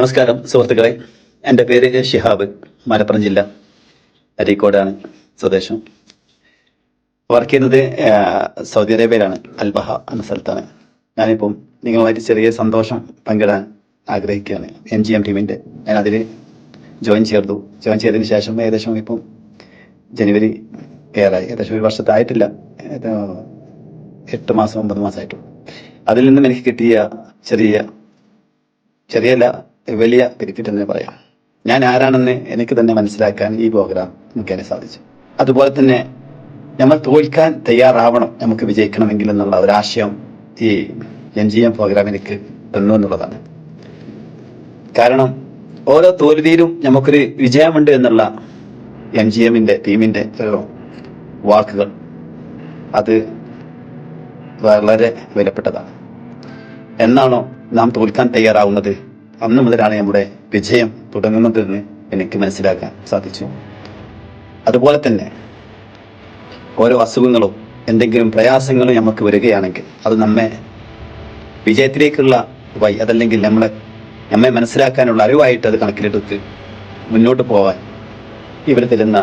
നമസ്കാരം സുഹൃത്തുക്കളെ. എന്റെ പേര് ഷിഹാബ് മലപ്പുറം ജില്ല. അരീക്കോടാണ് സ്വദേശം. വർക്ക് ചെയ്യുന്നത് സൗദി അറേബ്യയിലാണ് അൽബഹ എന്ന സ്ഥലത്താണ്. ഞാനിപ്പം നിങ്ങളുമായിട്ട് ചെറിയ സന്തോഷം പങ്കിടാൻ ആഗ്രഹിക്കുകയാണ്. എം ജി എം ടീമിന്റെ. ഞാൻ അതിൽ ജോയിൻ ചെയ്തു. ജോയിൻ ചെയ്തതിന് ശേഷം ഏകദേശം ഇപ്പം ജനുവരി ഏറായി ഏകദേശം ഒരു വർഷത്തായിട്ടില്ല. എട്ട് മാസം ഒമ്പത് മാസമായിട്ടുള്ളൂ. അതിൽ നിന്നും എനിക്ക് കിട്ടിയ ചെറിയ ചെറിയല്ല വലിയ ബെനിഫിറ്റ് തന്നെ പറയാം. ഞാൻ ആരാണെന്ന് എനിക്ക് തന്നെ മനസ്സിലാക്കാൻ ഈ പ്രോഗ്രാം മുഖേന സാധിച്ചു. അതുപോലെ തന്നെ നമ്മൾ തോൽക്കാൻ തയ്യാറാവണം നമുക്ക് വിജയിക്കണമെങ്കിൽ എന്നുള്ള ഒരാശയം ഈ എൻ ജി എം പ്രോഗ്രാം എനിക്ക് തന്നു എന്നുള്ളതാണ്. കാരണം ഓരോ തോൽവിയിലും നമുക്കൊരു വിജയമുണ്ട് എന്നുള്ള എം ജി എമ്മിന്റെ ടീമിന്റെ ഒരു വാക്കുകൾ. അത് വളരെ വിലപ്പെട്ടതാണ്. എന്നാണോ നാം തോൽക്കാൻ തയ്യാറാവുന്നത്? അന്ന് മുതലാണ് നമ്മുടെ വിജയം തുടങ്ങുന്നതെന്ന് എനിക്ക് മനസ്സിലാക്കാൻ സാധിച്ചു. അതുപോലെ തന്നെ ഓരോ അസുഖങ്ങളും എന്തെങ്കിലും പ്രയാസങ്ങളും നമുക്ക് വരികയാണെങ്കിൽ അത് നമ്മെ വിജയത്തിലേക്കുള്ള വൈ അതല്ലെങ്കിൽ നമ്മളെ നമ്മെ മനസ്സിലാക്കാനുള്ള അറിവായിട്ട് അത് കണക്കിലെടുത്ത് മുന്നോട്ട് പോകാൻ ഇവർ തരുന്ന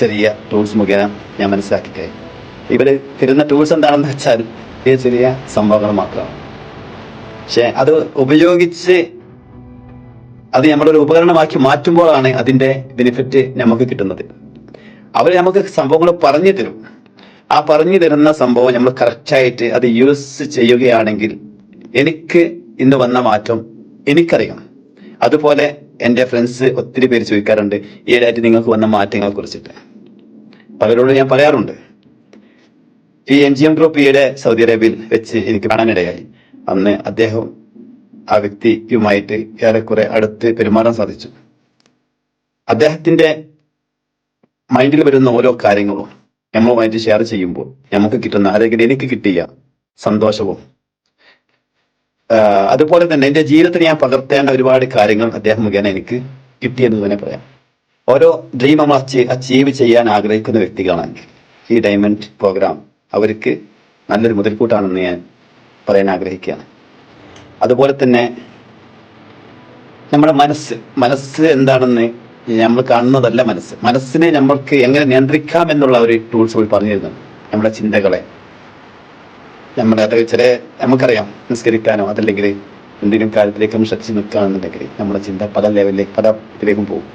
ചെറിയ ടൂൾസ് മുഖേന ഞാൻ മനസ്സിലാക്കി കഴിഞ്ഞു ഇവർ തരുന്ന ടൂൾസ് എന്താണെന്ന് വെച്ചാൽ ഈ ചെറിയ സംഭവങ്ങൾ മാത്രമാണ്. പക്ഷെ അത് ഉപയോഗിച്ച് അത് നമ്മുടെ ഒരു ഉപകരണമാക്കി മാറ്റുമ്പോഴാണ് അതിന്റെ ബെനിഫിറ്റ് നമുക്ക് കിട്ടുന്നത്. അവർ നമുക്ക് സംഭവങ്ങൾ പറഞ്ഞു തരും. ആ പറഞ്ഞു തരുന്ന സംഭവം നമ്മൾ കറക്റ്റായിട്ട് അത് യൂസ് ചെയ്യുകയാണെങ്കിൽ എനിക്ക് ഇന്ന് വന്ന മാറ്റം എനിക്കറിയാം. അതുപോലെ എന്റെ ഫ്രണ്ട്സ് ഒത്തിരി പേര് ചോദിക്കാറുണ്ട് ഈയിടെയായിട്ട് നിങ്ങൾക്ക് വന്ന മാറ്റങ്ങളെ കുറിച്ചിട്ട്? അവരോട് ഞാൻ പറയാറുണ്ട്. ഈ എം ജി എം ഗ്രൂപ്പ് ഈയിടെ സൗദി അറേബ്യയിൽ വെച്ച് എനിക്ക് കാണാനിടയായി. അന്ന് അദ്ദേഹം ആ വ്യക്തിയുമായിട്ട് ഏറെക്കുറെ അടുത്ത് പെരുമാറാൻ സാധിച്ചു. അദ്ദേഹത്തിന്റെ മൈൻഡിൽ വരുന്ന ഓരോ കാര്യങ്ങളും നമ്മളുമായിട്ട് ഷെയർ ചെയ്യുമ്പോൾ നമുക്ക് കിട്ടുന്ന അല്ലെങ്കിൽ എനിക്ക് കിട്ടിയ സന്തോഷവും അതുപോലെ തന്നെ എന്റെ ജീവിതത്തിൽ ഞാൻ പകർത്തേണ്ട ഒരുപാട് കാര്യങ്ങൾ അദ്ദേഹം മുഖേന എനിക്ക് കിട്ടിയെന്ന് തന്നെ പറയാം. ഓരോ ഡ്രീം നമ്മൾ അച്ചീവ് ചെയ്യാൻ ആഗ്രഹിക്കുന്ന വ്യക്തികളാണ് ഈ ഡയമണ്ട് പ്രോഗ്രാം അവർക്ക് നല്ലൊരു മുതൽക്കൂട്ടാണെന്ന് ഞാൻ പറയാൻ ആഗ്രഹിക്കുകയാണ്. അതുപോലെ തന്നെ നമ്മുടെ മനസ്സ് മനസ്സ് എന്താണെന്ന് നമ്മൾ കാണുന്നതല്ല മനസ്സ്. മനസ്സിനെ നമ്മൾക്ക് എങ്ങനെ നിയന്ത്രിക്കാം എന്നുള്ള ഒരു ടൂൾസ് പോയി പറഞ്ഞു തരുന്നുണ്ട്. നമ്മുടെ ചിന്തകളെ. നമ്മുടെ അത് ചില നമുക്കറിയാം നിസ്കരിക്കാനോ അതല്ലെങ്കിൽ എന്തെങ്കിലും കാര്യത്തിലേക്കും ശ്രദ്ധിച്ച് നിൽക്കുകയാണെന്നുണ്ടെങ്കിൽ നമ്മുടെ ചിന്ത പല ലെവലിലേക്ക് പല ഇതിലേക്കും പോകും.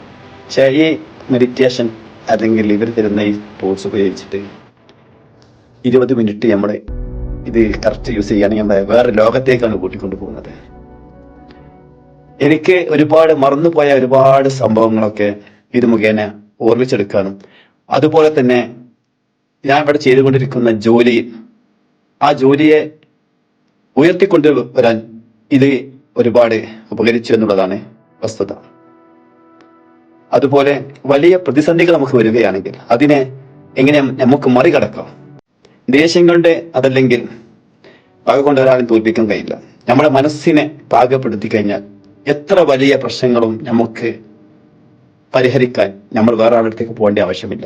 പക്ഷേ ഈ മെഡിറ്റേഷൻ അല്ലെങ്കിൽ ഇവർ തരുന്ന ഈ ടൂൾസ് ഉപയോഗിച്ചിട്ട് ഇരുപത് മിനിറ്റ് നമ്മൾ ഇത് കറക്റ്റ് യൂസ് ചെയ്യുകയാണെങ്കിൽ വേറെ ലോകത്തേക്കാണ് കൂട്ടിക്കൊണ്ടു പോകുന്നത്. എനിക്ക് ഒരുപാട് മറന്നുപോയ ഒരുപാട് സംഭവങ്ങളൊക്കെ ഇത് മുഖേന ഓർമ്മിച്ചെടുക്കാനും അതുപോലെ തന്നെ ഞാൻ ഇവിടെ ചെയ്തുകൊണ്ടിരിക്കുന്ന ജോലി ആ ജോലിയെ ഉയർത്തിക്കൊണ്ട് വരാൻ ഇത് ഒരുപാട് ഉപകരിച്ചു എന്നുള്ളതാണ് വസ്തുത. അതുപോലെ വലിയ പ്രതിസന്ധികൾ നമുക്ക് വരികയാണെങ്കിൽ അതിനെ എങ്ങനെ നമുക്ക് മറികടക്കാം? കൊണ്ട് അതല്ലെങ്കിൽ പക കൊണ്ട് ഒരാളെ തോൽപ്പിക്കാൻ കഴിയില്ല. നമ്മുടെ മനസ്സിനെ പാകപ്പെടുത്തി കഴിഞ്ഞാൽ എത്ര വലിയ പ്രശ്നങ്ങളും നമുക്ക് പരിഹരിക്കാൻ നമ്മൾ വേറെ ആളുടെക്ക് പോകേണ്ട ആവശ്യമില്ല.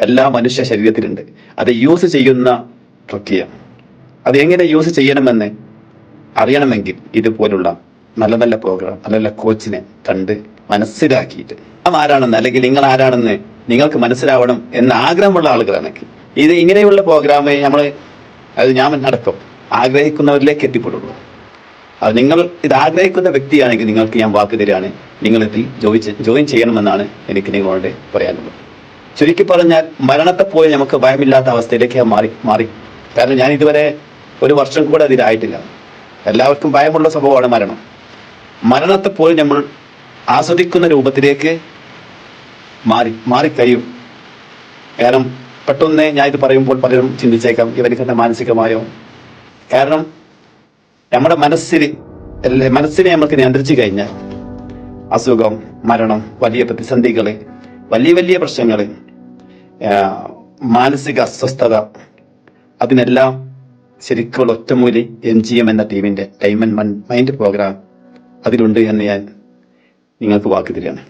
എല്ലാ മനുഷ്യ ശരീരത്തിലുണ്ട്. അത് യൂസ് ചെയ്യുന്ന പ്രക്രിയ. അത് എങ്ങനെ യൂസ് ചെയ്യണമെന്ന് അറിയണമെങ്കിൽ ഇതുപോലുള്ള നല്ല നല്ല പ്രോഗ്രാം നല്ല നല്ല കോച്ചിനെ കണ്ട് മനസ്സിലാക്കിയിട്ട്. ആരാണെന്ന് അല്ലെങ്കിൽ നിങ്ങൾ ആരാണെന്ന് നിങ്ങൾക്ക് മനസ്സിലാവണം എന്ന ആഗ്രഹമുള്ള ആളുകളാണെങ്കിൽ ഇത് ഇങ്ങനെയുള്ള പ്രോഗ്രാം നമ്മൾ അത് ഞാൻ നടത്തും. ആഗ്രഹിക്കുന്നവരിലേക്ക് എത്തിപ്പെടുള്ളൂ. അത് നിങ്ങൾ ഇത് ആഗ്രഹിക്കുന്ന വ്യക്തിയാണെങ്കിൽ നിങ്ങൾക്ക് ഞാൻ വാക്ക് തരികയാണ്. നിങ്ങൾ ഇതിൽ ജോയിൻ ജോയിൻ ചെയ്യണമെന്നാണ് എനിക്ക് നിങ്ങളോട് പറയാനുള്ളത്. ചുരുക്കി പറഞ്ഞാൽ മരണത്തെ പോയി നമുക്ക് ഭയമില്ലാത്ത അവസ്ഥയിലേക്ക് ഞാൻ മാറി മാറി. കാരണം ഞാൻ ഇതുവരെ ഒരു വർഷം കൂടെ അതിലായിട്ടില്ല എല്ലാവർക്കും ഭയമുള്ള സംഭവമാണ് മരണം. മരണത്തെ പോലും നമ്മൾ ആസ്വദിക്കുന്ന രൂപത്തിലേക്ക് മാറി മാറിക്കഴിയും. കാരണം പെട്ടെന്ന് ഞാൻ ഇത് പറയുമ്പോൾ പലരും ചിന്തിച്ചേക്കാം ഇവർക്ക് തന്നെ മാനസികമായോ? കാരണം നമ്മുടെ മനസ്സിൽ മനസ്സിനെ നമുക്ക് നിയന്ത്രിച്ചു കഴിഞ്ഞാൽ അസുഖം മരണം വലിയ പ്രതിസന്ധികൾ വലിയ വലിയ പ്രശ്നങ്ങൾ ആ, മാനസിക അസ്വസ്ഥത അതിനെല്ലാം ശരിക്കുള്ള ഒറ്റമൂലി എം ജി എം എന്ന ടീമിന്റെ ആൻഡ് മൈൻഡ് പ്രോഗ്രാം അതിലുണ്ട് എന്ന് ഞാൻ നിങ്ങൾക്ക് വാക്ക് തരികയാണ്.